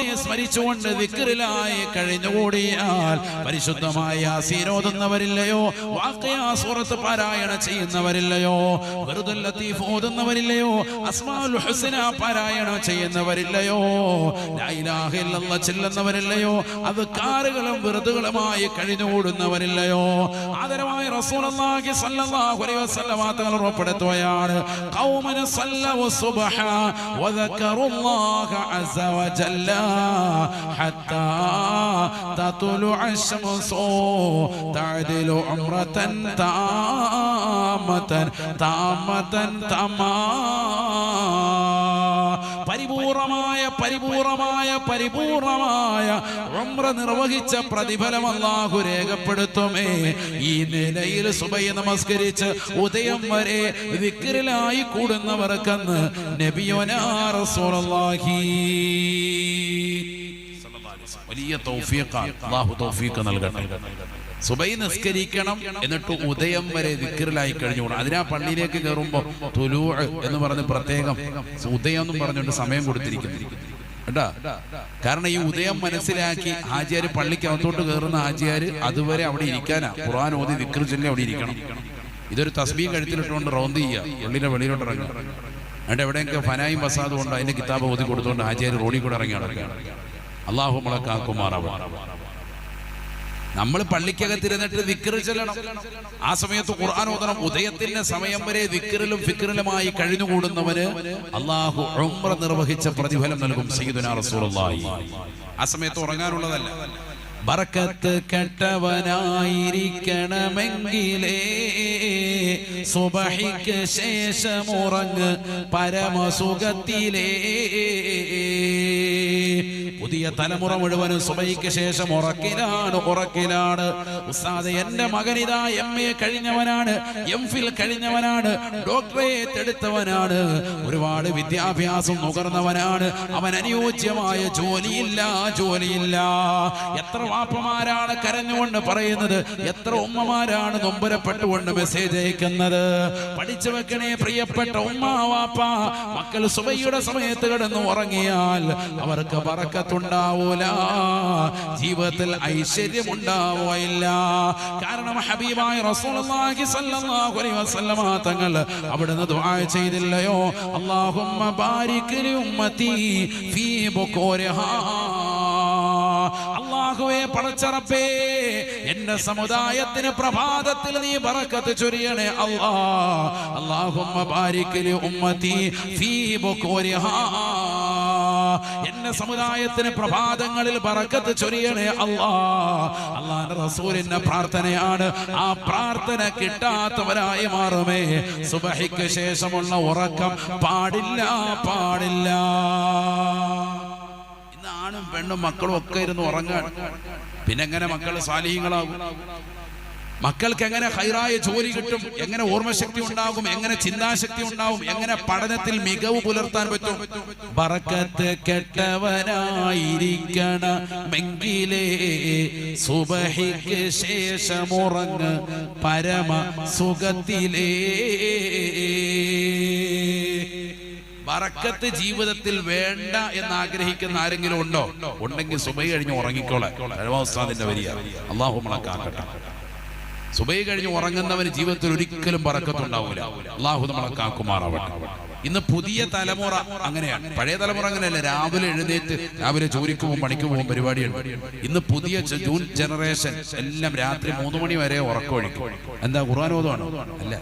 അള്ളാഹുവിനെ സ്മരിച്ചുകൊണ്ട് വിക്രിലായി കഴിഞ്ഞുകൂടിയാൽ പരിശുദ്ധമായ സീരോതുന്നവരില്ലയോ വാക്കയാസുറത്ത് പാരായണ ചെയ്യുന്നവരില്ലയോ? വെറുതെ ലത്തീഫ് ഓതുന്നവരില്ലയോ? അസ്മാഉൽ ഹുസ്ന പാരായണം ചെയ്യുന്നവരില്ലയോ? ലാ ഇലാഹ ഇല്ലല്ലാഹ് ചെല്ലുന്നവരില്ലയോ? അത് കാറുകളും വെറുതുകളുമായി കഴിഞ്ഞുകൂടുന്നവരില്ലയോ? ആദരമായ റസൂലുള്ളാഹി സ്വല്ലല്ലാഹു അലൈഹി വസല്ലമ തങ്ങൾ ഉറപ്പെടുത്തുകയാണ്. ഖൗമന സല്ലവ സുബ്ഹ വദക്കറുല്ലാഹ വജല്ല ഹത്താ തത്ലുഅ الشمس تعدل عمرة تامة تامة تاما പരിപൂർണമായ പരിപൂർണമായ പരിപൂർണമായ ഉംറ നിർവഹിച്ച പ്രതിഫലം അല്ലാഹു രേഖപ്പെടുത്തുമേ ഈ നിലയിൽ സുബൈ നമസ്കരിച്ച് ഉദയം വരെ വിക്രിലായി കൂടുന്നവർക്കെന്ന് നബിയോനാ റസൂലുള്ളാഹി വലിയ തൗഫീഖാണ്. അല്ലാഹു തൗഫീഖ് നൽകട്ടെ. സുബൈ നിസ്കരിക്കണം എന്നിട്ട് ഉദയം വരെ വിക്രിലായി കഴിഞ്ഞു അതിനാ പള്ളിയിലേക്ക് കയറുമ്പോൾ തുലൂ എന്ന് പറഞ്ഞ് പ്രത്യേകം ഉദയം എന്നും പറഞ്ഞുകൊണ്ട് സമയം കൊടുത്തിരിക്കുന്നു. കേട്ടാ? കാരണം ഈ ഉദയം മനസ്സിലാക്കി ഹാജിയാർ പള്ളിക്ക് അകത്തോട്ട് കയറുന്ന ഹാജിയാർ അതുവരെ അവിടെ ഇരിക്കാനാ. ഖുർആൻ ഓതി വിക്രി ചൊല്ലി അവിടെ ഇരിക്കണം. ഇതൊരു തസ്ബീ കഴുത്തിലിട്ടുകൊണ്ട് റൗണ്ട് ചെയ്യുക പള്ളിയുടെ വെളിയിലോട്ട് ഇറങ്ങുക. എന്നിട്ട് എവിടെയൊക്കെ ഫനായും വസാദും ഉണ്ട്? അതിന്റെ കിതാബ് ഓതി കൊടുത്തുകൊണ്ട് ഹാജിയാർ റോഡിൽ കൂടെ ഇറങ്ങി നടക്കുകയാണ് അള്ളാഹു നമ്മളെ കാക്കുമാറാവണം. നമ്മൾ പള്ളിക്കകത്തിരുന്നിട്ട് വിക്രി ചെല്ലണം. ആ സമയത്ത് ഖുർആൻ ഓതണം. ഉദയത്തിന്റെ സമയം വരെ വിക്രിലും ഫിക്രിലുമായി കഴിഞ്ഞുകൂടുന്നവന് അള്ളാഹു ഉംറ നിർവഹിച്ച പ്രതിഫലം നൽകും സയ്യിദുനാ റസൂലുള്ളാഹി. ആ സമയത്ത് ഉറങ്ങാനുള്ളതല്ല. ബർക്കത്ത് കെട്ടവനായിരിക്കണമെങ്കിലേ സുബഹിക്ക് ശേഷം ഉറങ്ങ് പരമസുഖത്തിലേ പുതിയ തലമുറ മുഴുവനും സുബൈക്ക് ശേഷം ഉറക്കിലാണ് ഉറക്കിലാണ്. ഉസ്താദ് എന്റെ മകനിതാ എം എ കഴിഞ്ഞവനാണ് എം ഫിൽ കഴിഞ്ഞവനാണ് ഡോക്ടറേറ്റ് എടുത്തവനാണ്. ഒരുപാട് വിദ്യാഭ്യാസം നുകർന്നവനാണ്. അവൻ അനുയോജ്യമായ ജോലിയില്ല ജോലിയില്ല. എത്ര വാപ്പമാരാണ് കരഞ്ഞുകൊണ്ട് പറയുന്നത് എത്ര ഉമ്മമാരാണ് നൊമ്പരപ്പെട്ടുകൊണ്ട് മെസ്സേജ് അയക്കുന്നത്. പഠിച്ചു വെക്കണേ പ്രിയപ്പെട്ട ഉമ്മ വാപ്പ. മക്കൾ സുബൈയുടെ സമയത്ത് കിടന്ന് ഉറങ്ങിയാൽ അവർക്ക് പറക്കത്തുണ്ടാവൂല ജീവിതത്തിൽ ഐശ്വര്യം ഉണ്ടാവുകയില്ല കാരണം ഹബീബായ റസൂലുള്ളാഹി സ്വല്ലല്ലാഹു അലൈഹി വസല്ലമ തങ്ങൾ അവിടുന്ന് ദുആ ചെയ്തില്ലയോ? അല്ലാഹുമ്മ ബാരിക് ലി ഉമ്മതി ഫീ ബുകൂരിഹാ പടച്ചറപ്പേ എന്റെ സമുദായത്തിന് പ്രഭാതത്തിൽ നീ പറക്കത്ത് ചൊരിയണേ അള്ളാ അല്ലാഹുമ്മ ബാരിക് ലി ഉമ്മത്തി ഫീ ബുകൂരിഹാ സമുദായത്തിന് പ്രഭാതങ്ങളിൽ ബറക്കത്ത് ചൊരിയണേ അള്ളാ അള്ളാന്റെ റസൂലിന്റെ പ്രാർത്ഥനയാണ്. ആ പ്രാർത്ഥന കിട്ടാത്തവരായി മാറുമേ. സുബഹിക്ക് ശേഷമുള്ള ഉറക്കം പാടില്ല പാടില്ല. ഇന്ന് ആണും പെണ്ണും മക്കളും ഒക്കെ ഇരുന്ന് ഉറങ്ങാൻ. പിന്നെങ്ങനെ മക്കൾ സാലിഹ്യങ്ങളാകും? മക്കൾക്ക് എങ്ങനെ ഹൈറായ ജോലി കിട്ടും? എങ്ങനെ ഓർമ്മശക്തി ഉണ്ടാകും? എങ്ങനെ ചിന്താശക്തി ഉണ്ടാവും എങ്ങനെ പഠനത്തിൽ മികവ് പുലർത്താൻ പറ്റും? ബറക്കത്ത് കെട്ടവനായിരിക്കണമെങ്കിലേ സുബഹിക്ക് ശേഷമുറങ്ങ് പരമ സുഖത്തിലേ. ബറക്കത്ത് ജീവിതത്തിൽ വേണ്ട എന്ന് ആഗ്രഹിക്കുന്ന ആരെങ്കിലും ഉണ്ടോ? ഉണ്ടെങ്കിൽ സുബൈ കഴിഞ്ഞ് ഉറങ്ങിക്കോളെ. ഉസ്താദിന്റെ വരിക. അള്ളാഹു നമ്മളെ കാക്കട്ടെ. സുബൈ കഴിഞ്ഞ് ഉറങ്ങുന്നവന് ജീവിതത്തിൽ ഒരിക്കലും പറക്കത്തുണ്ടാവൂല. അള്ളാഹു നമ്മളെ കാക്കുമാറാവട്ടെ. ഇന്ന് പുതിയ തലമുറ അങ്ങനെയാണ്. പഴയ തലമുറ അങ്ങനെയല്ല. രാവിലെ എഴുന്നേറ്റ് രാവിലെ ജോലിക്ക് പോകും പണിക്ക് പോകും പരിപാടിയുണ്ട് ഇന്ന് പുതിയ ജൂൺ ജനറേഷൻ എല്ലാം രാത്രി മൂന്ന് മണി വരെ ഉറക്കമൊഴിക്കും. എന്താ ഖുർആാനോദമാണോ അല്ല.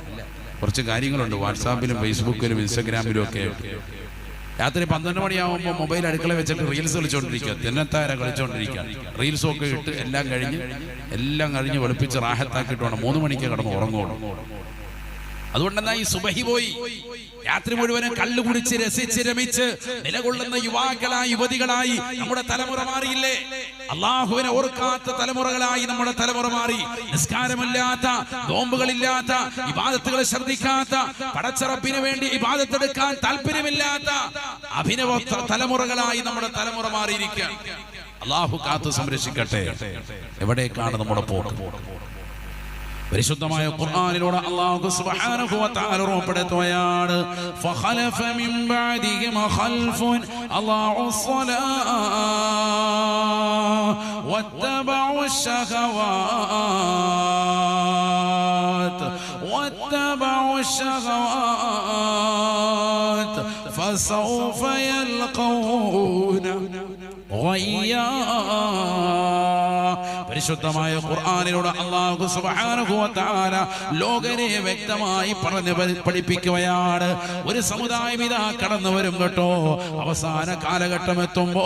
കുറച്ച് കാര്യങ്ങളുണ്ട്. വാട്സാപ്പിലും ഫേസ്ബുക്കിലും ഇൻസ്റ്റഗ്രാമിലും ഒക്കെ. ആയിട്ട് രാത്രി പന്ത്രണ്ട് മണിയാവുമ്പോൾ മൊബൈൽ അടുക്കള വെച്ചിട്ട് റീൽസ് കളിച്ചോണ്ടിരിക്കുക തെന്നത്താര കളിച്ചോണ്ടിരിക്കുക. റീൽസ് ഒക്കെ ഇട്ട് എല്ലാം കഴിഞ്ഞ് എല്ലാം കഴിഞ്ഞ് വെളുപ്പിച്ച് റാഹത്താക്കിയിട്ട് വേണം. മൂന്ന് മണിക്ക് കിടന്ന് ഉറങ്ങുള്ളൂ അതുകൊണ്ടെന്നാ ഈ സുബഹി പോയി? രാത്രി മുഴുവനും കള്ളു കുടിച്ച് രസിച്ച് രമിച്ച് നിലകൊള്ളുന്ന യുവാക്കളായി യുവതികളായി നമ്മുടെ തലമുറ മാറിയില്ലേ? അള്ളാഹുവിനെ ഓർക്കാത്ത തലമുറകളായി നമ്മുടെ തലമുറ മാറി. നിസ്കാരമില്ലാത്ത നോമ്പുകളില്ലാത്ത ഇബാദത്തുകൾ ശ്രദ്ധിക്കാത്ത പടച്ചറപ്പിന് വേണ്ടി ഇബാദത്തെടുക്കാൻ താല്പര്യമില്ലാത്ത അഭിനവ തലമുറകളായി നമ്മുടെ തലമുറ മാറിയിരിക്കുകയാണ്. അള്ളാഹു കാത്തു സംരക്ഷിക്കട്ടെ. എവിടേക്കാണ് നമ്മുടെ പോക്ക്? പരിശുദ്ധമായ ഖുർആനിലൂടെ അല്ലാഹു സുബ്ഹാനഹു വ തആല രൂപപ്പെടുത്തുകയാണ് ഫഖലഫ മിൻ ബഅദിഹിം ഖൽഫുൻ. അല്ലാഹു സ്വലാ വത്തബഉ ശഹവാത്ത്. വത്തബഉ ശഹവാത്ത്. فسوف يلقون غيا പരിശുദ്ധമായ ഖുർആനിലൂടെ അള്ളാഹു സുബ്ഹാനഹു വ തആല ലോകരെ വ്യക്തമായി പറഞ്ഞ് പ- പഠിപ്പിക്കുകയാണ് ഒരു സമുദായം ഇതാ കടന്നു വരും കേട്ടോ അവസാന കാലഘട്ടം എത്തുമ്പോ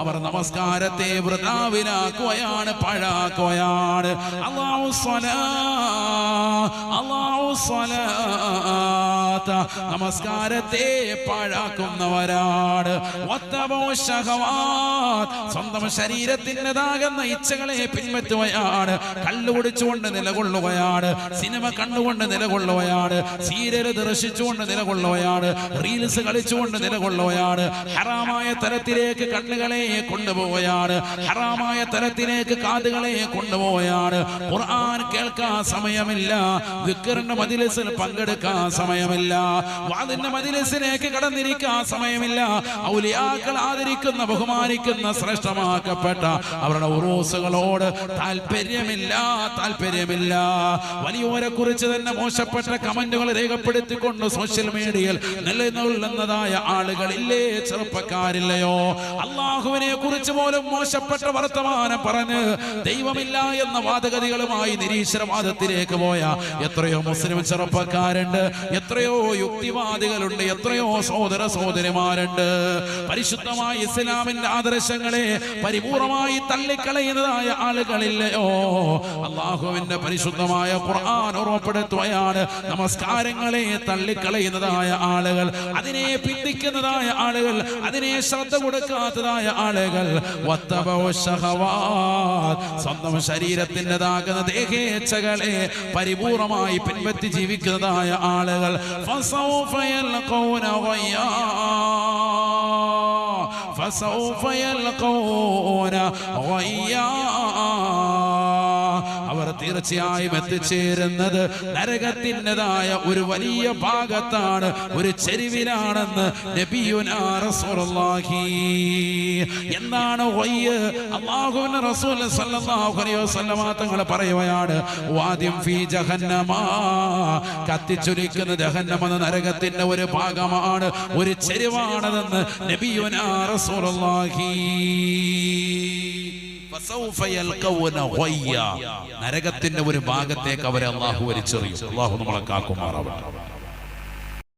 അവർ നമസ്കാരത്തെ വൃതാവിലാക്കുകയാണ് പാഴാക്കുകയാണ് അള്ളാഹു സ്വലാ അള്ളാഹു സ്വലാത്ത നമസ്കാരത്തെ പാഴാക്കുന്നവരാണ് സ്വന്തം ശരീരത്തിന്റെതാകുന്ന ഇച്ഛകളെ പിൻപറ്റുകയാണ് കള്ളു കുടിച്ചുകൊണ്ട് നിലകൊള്ളുകയാണ് സിനിമ കണ്ടുകൊണ്ട് നിലകൊള്ളുകയാണ് സീരിയൽ ദർശിച്ചുകൊണ്ട് നിലകൊള്ളുകയാണ് റീൽസ് കളിച്ചുകൊണ്ട് നിലകൊള്ളുകയാണ് ഹറാമായ തരത്തിലേക്ക് കണ്ണുകളെ കൊണ്ടുപോവുകയാണ് ഹറാമായ തരത്തിലേക്ക് കാതുകളെ കൊണ്ടുപോവുകയാണ് ഖുർആൻ കേൾക്കാൻ സമയമില്ല. വിക്കറിന്റെ മതിലസിൽ പങ്കെടുക്കാൻ സമയമില്ല. വാതിന്റെ മതിലസിലേക്ക് കടന്നിരിക്കാൻ സമയമില്ല. ഔലിയാക്കൾ ആദരിക്കുന്ന ബഹുമാനിക്കുന്ന ശ്രേഷ്ഠമാക്കപ്പെട്ട അവരുടെ ഉറൂസുകളോട് താല്പര്യമില്ല താല്പര്യമില്ല വലിയവരെ കുറിച്ച് തന്നെ മോശപ്പെട്ട കമന്റുകൾ രേഖപ്പെടുത്തിക്കൊണ്ട് സോഷ്യൽ മീഡിയയിൽ നിലനിൽക്കുന്നതായ ആളുകളില്ലേ ചെറുപ്പക്കാരില്ലയോ? അള്ളാഹുവിനെ കുറിച്ച് പോലും മോശപ്പെട്ട വർത്തമാനം പറഞ്ഞ് ദൈവമില്ല എന്ന വാദഗതികളുമായി നിരീശ്വരവാദത്തിലേക്ക് പോയ എത്രയോ മുസ്ലിം ചെറുപ്പക്കാരുണ്ട് എത്രയോ യുക്തിവാദികളുണ്ട് എത്രയോ സഹോദര സഹോദരിമാരുണ്ട്. പരിശുദ്ധമായ ഇസ്ലാമിന്റെ ആദർശങ്ങളെ പരിപൂർണമായി തള്ളിക്കളയുന്നതായ ആളുകളില്ലയോ? അള്ളാഹുവിന്റെ പരിശുദ്ധമായ ഖുർആൻ ഉറപ്പെടുത്തുകയാണ് നമസ്കാരങ്ങളെ തള്ളിക്കളയുന്നതായ ആളുകൾ അതിനെ പിന്തിക്കുന്നതായ ആളുകൾ അതിനെ ശ്രദ്ധ കൊടുക്കാത്തതായ ആളുകൾ. സ്വന്തം ശരീരത്തിന്റെതാകുന്ന ദേഹേച്ഛകളെ പരിപൂർണമായി പിൻപറ്റി ജീവിക്കുന്നതായ ആളുകൾ. غيا فسوف يلقون غيا തീർച്ചയായും എത്തിച്ചേരുന്നത് നരകത്തിന്റെതായ ഒരു വലിയ ഭാഗത്താണ് ഒരു ചെരുവിലാണെന്ന് എന്താണ് വയ്യ്? അല്ലാഹുവിന്റെ റസൂൽ തങ്ങൾ പറയുകയാണ് വാദ്യം ഫീ ജഹന്നമ. കത്തിച്ചൊലിക്കുന്ന ജഹന്നം എന്ന നരകത്തിന്റെ ഒരു ഭാഗമാണ് ഒരു ചെരുവാണതെന്ന് നബിയുനാ റസൂലുള്ളാഹി. നരകത്തിന്റെ ഒരു ഭാഗത്തേക്ക് അവരെ അള്ളാഹു വലിച്ചെറിയും. അള്ളാഹു നമ്മളെ കാക്കുമാറാവട്ടെ.